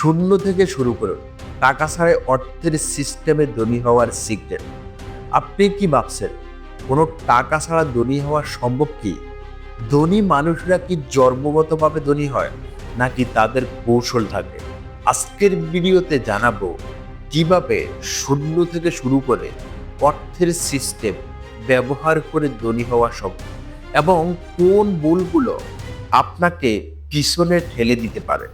শূন্য থেকে শুরু করুন। টাকা ছাড়াই অর্থের সিস্টেমে ধনী হওয়ার সিক্রেট আপনি কি ভাবছেন, কোনো টাকা ছাড়া ধনী হওয়া সম্ভব কি? ধনী মানুষরা কি জন্মগতভাবে ধনী হয়, নাকি তাদের কৌশল থাকে? আজকের ভিডিওতে জানাব কীভাবে শূন্য থেকে শুরু করে অর্থের সিস্টেম ব্যবহার করে ধনী হওয়া সম্ভব এবং কোন ভুলগুলো আপনাকে পিছনে ঠেলে দিতে পারে।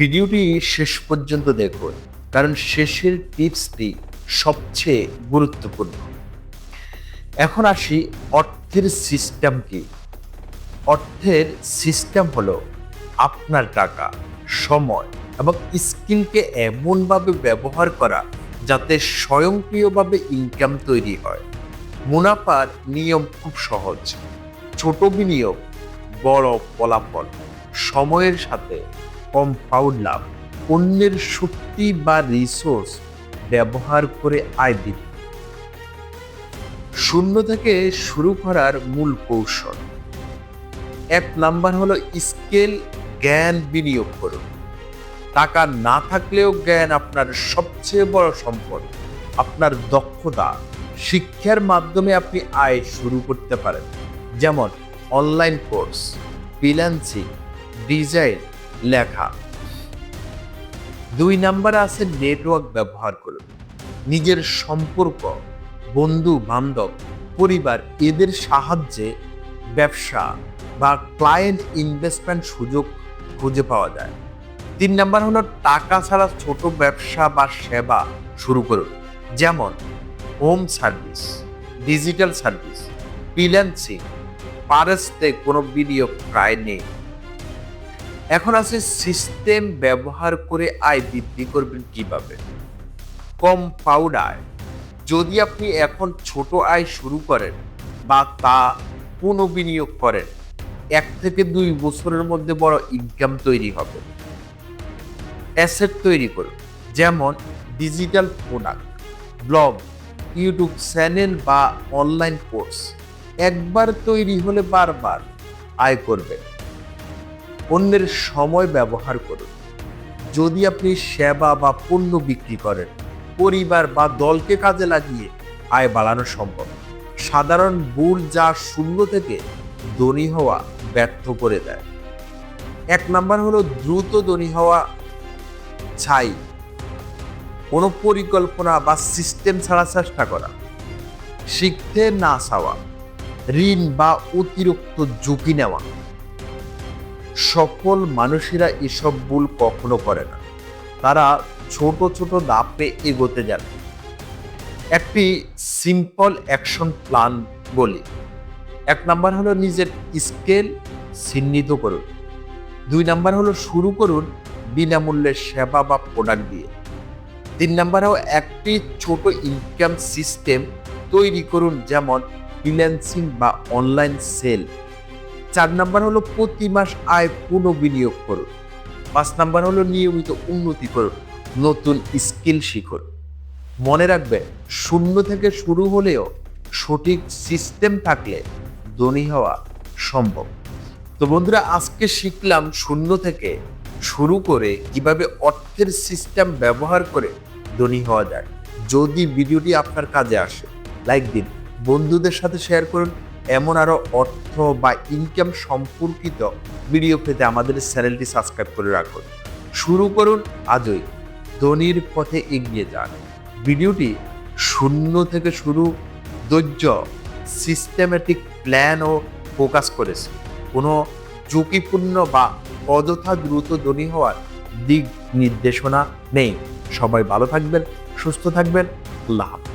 ভিডিওটি শেষ পর্যন্ত দেখুন, কারণ শেষের টিপসটি সবচেয়ে গুরুত্বপূর্ণ। এখন আসি অর্থের সিস্টেম কি? অর্থের সিস্টেম হলো আপনার টাকা, সময় এবং স্কিলকে এমনভাবে ব্যবহার করা যাতে স্বয়ংক্রিয়ভাবে ইনকাম তৈরি হয়। মুনাফার নিয়ম খুব সহজ। ছোট বিনিয়োগ, বড় ফলাফল, সময়ের সাথে কম্পাউন্ড লাভ। অন্যের শক্তি বা রিসোর্স ব্যবহার করে আয় বৃদ্ধি। শূন্য থেকে শুরু করার মূল কৌশল। এক নাম্বার হলো স্কেল জ্ঞান বিনিয়োগ করুন। টাকা না থাকলেও জ্ঞান আপনার সবচেয়ে বড় সম্পদ। আপনার দক্ষতা, শিক্ষার মাধ্যমে আপনি আয় শুরু করতে পারেন। যেমন অনলাইন কোর্স ফ্রিল্যান্সিং ডিজাইন লেখা। দুই নাম্বারে আছে নেটওয়ার্ক ব্যবহার করুন নিজের সম্পর্ক, বন্ধু, বান্ধব, পরিবার, এদের সাহায্যে ব্যবসা বা ক্লায়েন্ট ইনভেস্টমেন্ট সুযোগ খুঁজে পাওয়া যায়। তিন নাম্বার হলো টাকা ছাড়া ছোট ব্যবসা বা সেবা শুরু করুন। যেমন home service digital service freelancing পারস্তে কোনো বিনিয়োগ প্রায় নেই। এখন আছে সিস্টেম ব্যবহার করে আয় বৃদ্ধি করবেন কীভাবে? কম্পাউন্ড আয়। যদি আপনি এখন ছোট আয় শুরু করেন বা তা পুনঃবিনিয়োগ করেন, এক থেকে দুই বছরের মধ্যে বড় ইনকাম তৈরি হবে। অ্যাসেট তৈরি করুন। যেমন digital product blog YouTube channel বা অনলাইন কোর্স একবার তৈরি হলে বারবার আয় করবেন। অন্যের সময় ব্যবহার করুন। যদি আপনি সেবা বা পণ্য বিক্রি করেন, পরিবার বা দলকে কাজে লাগিয়ে আয় বাড়ানো সম্ভব। সাধারণ ভুল যা শূন্য থেকে ধনী হওয়া ব্যর্থ করে দেয়। এক নাম্বার হলো দ্রুত ধনী হওয়া ছাই। কোনো পরিকল্পনা বা সিস্টেম ছাড়া চেষ্টা করা। শিখতে না চাওয়া। ঋণ বা অতিরিক্ত ঝুঁকি নেওয়া। সফল মানুষেরা এসব ভুল কখনো করে না। তারা ছোট ছোট দাপে এগোতে জানে। একটি সিম্পল অ্যাকশন প্ল্যান বলি। এক নাম্বার হলো নিজের স্কেল চিহ্নিত করুন। দুই নাম্বার হলো শুরু করুন বিনামূল্যে সেবা বা প্রোডাক্ট দিয়ে। তিন নাম্বার হলো একটি ছোট ইনকাম সিস্টেম তৈরি করুন যেমন ফ্রিল্যান্সিং বা অনলাইন সেল চার নাম্বার হলো প্রতি মাস আয় পুনঃ বিনিয়োগ করুন। পাঁচ নাম্বার হলো নিয়মিত উন্নতি করুন, নতুন স্কিল শিখুন। মনে রাখবে, শূন্য থেকে শুরু হলেও সঠিক সিস্টেম থাকলে ধনী হওয়া সম্ভব। তো বন্ধুরা, আজকে শিখলাম শূন্য থেকে শুরু করে কীভাবে অর্থের সিস্টেম ব্যবহার করে ধনী হওয়া যায়। যদি ভিডিওটি আপনার কাজে আসে, লাইক দিন, বন্ধুদের সাথে শেয়ার করুন এমন আরও অর্থ বা ইনকাম সম্পর্কিত ভিডিও পেতে আমাদের চ্যানেলটি সাবস্ক্রাইব করে রাখুন। শুরু করুন আজই। ধনির পথে এগিয়ে যান। ভিডিওটি শূন্য থেকে শুরু ধৈর্য সিস্টেমেটিক প্ল্যান ও ফোকাস করেছে কোনো ঝুঁকিপূর্ণ বা অযথা দ্রুত ধনী হওয়ার দিক নির্দেশনা নেই। সবাই ভালো থাকবেন, সুস্থ থাকবেন। হাফেজ।